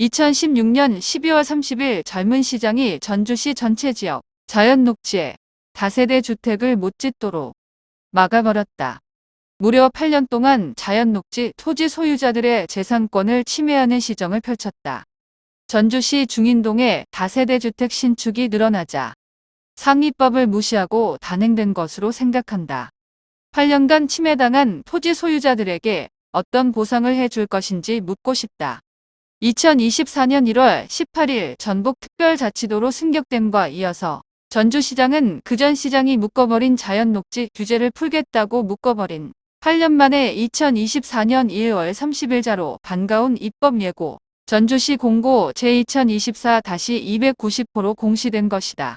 2016년 12월 30일 젊은 시장이 전주시 전체 지역 자연 녹지에 다세대 주택을 못 짓도록 막아버렸다. 무려 8년 동안 자연 녹지 토지 소유자들의 재산권을 침해하는 시정을 펼쳤다. 전주시 중인동에 다세대 주택 신축이 늘어나자 상위법을 무시하고 단행된 것으로 생각한다. 8년간 침해당한 토지 소유자들에게 어떤 보상을 해줄 것인지 묻고 싶다. 2024년 1월 18일 전북 특별자치도로 승격됨과 이어서 전주시장은 그 전 시장이 묶어버린 자연녹지 규제를 풀겠다고 묶어버린 8년 만에 2024년 1월 30일자로 반가운 입법 예고 전주시 공고 제2024-290호로 공시된 것이다.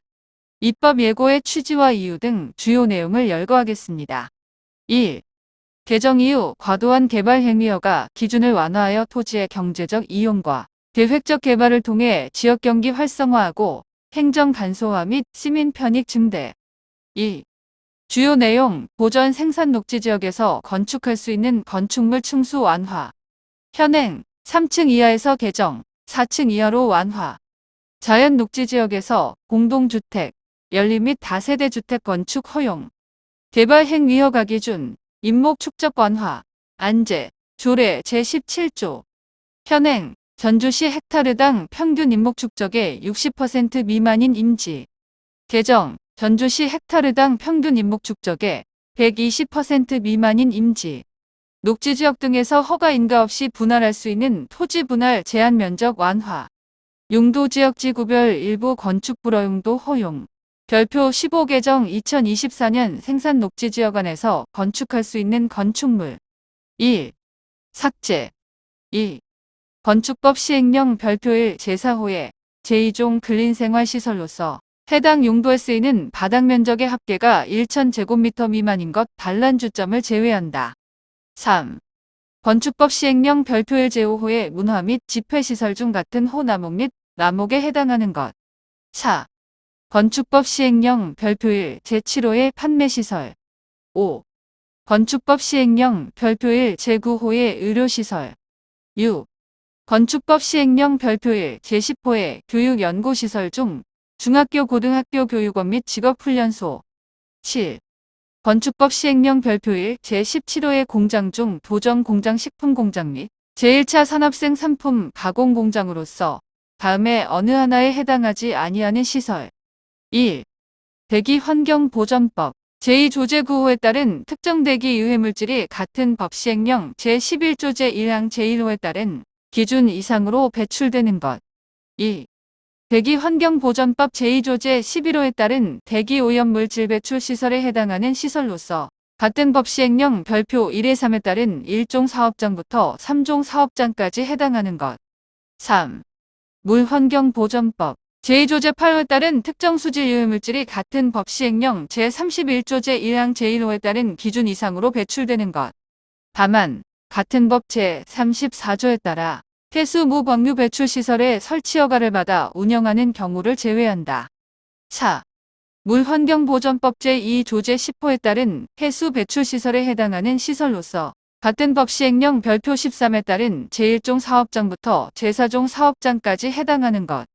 입법 예고의 취지와 이유 등 주요 내용을 열거하겠습니다. 1. 개정 이후 과도한 개발 행위여가 기준을 완화하여 토지의 경제적 이용과 계획적 개발을 통해 지역 경기 활성화하고 행정 간소화 및 시민 편익 증대. 2. 주요 내용 보전 생산 녹지 지역에서 건축할 수 있는 건축물 층수 완화. 현행 3층 이하에서 개정 4층 이하로 완화. 자연 녹지 지역에서 공동주택, 연립 및 다세대 주택 건축 허용. 개발 행위허가 기준 임목 축적 완화, 안제, 조례 제17조. 현행 전주시 헥타르당 평균 임목 축적의 60% 미만인 임지. 개정 전주시 헥타르당 평균 임목 축적의 120% 미만인 임지. 녹지 지역 등에서 허가 인가 없이 분할할 수 있는 토지 분할 제한 면적 완화. 용도 지역지 구별 일부 건축 불허용도 허용. 별표 15 개정 2024년 생산 녹지 지역 안에서 건축할 수 있는 건축물 1. 삭제 2. 건축법 시행령 별표 1 제4호에 제2종 근린생활시설로서 해당 용도에 쓰이는 바닥 면적의 합계가 1,000제곱미터 미만인 것 반란 주점을 제외한다. 3. 건축법 시행령 별표 1 제5호의 문화 및 집회시설 중 같은 호나목 및 나목에 해당하는 것. 4. 건축법 시행령 별표 1 제7호의 판매시설 5. 건축법 시행령 별표 1 제9호의 의료시설 6. 건축법 시행령 별표 1 제10호의 교육연구시설 중 중학교 고등학교 교육원 및 직업훈련소 7. 건축법 시행령 별표 1 제17호의 공장 중 도정 공장 식품 공장 및 제1차 산업생 산품 가공 공장으로서 다음에 어느 하나에 해당하지 아니하는 시설 1. 대기환경보전법 제2조제9호에 따른 특정 대기 유해물질이 같은 법 시행령 제11조 제1항 제1호에 따른 기준 이상으로 배출되는 것. 2. 대기환경보전법 제2조 제 11호에 따른 대기오염물질 배출 시설에 해당하는 시설로서 같은 법 시행령 별표 1의 3에 따른 1종 사업장부터 3종 사업장까지 해당하는 것. 3. 물환경보전법 제2조 제 8호에 따른 특정 수질 유해물질이 같은 법 시행령 제31조 제1항 제1호에 따른 기준 이상으로 배출되는 것. 다만 같은 법 제34조에 따라 폐수 무방류 배출 시설에 설치 허가를 받아 운영하는 경우를 제외한다. 4. 물환경보전법 제2조 제 10호에 따른 폐수 배출 시설에 해당하는 시설로서 같은 법 시행령 별표 13에 따른 제1종 사업장부터 제4종 사업장까지 해당하는 것.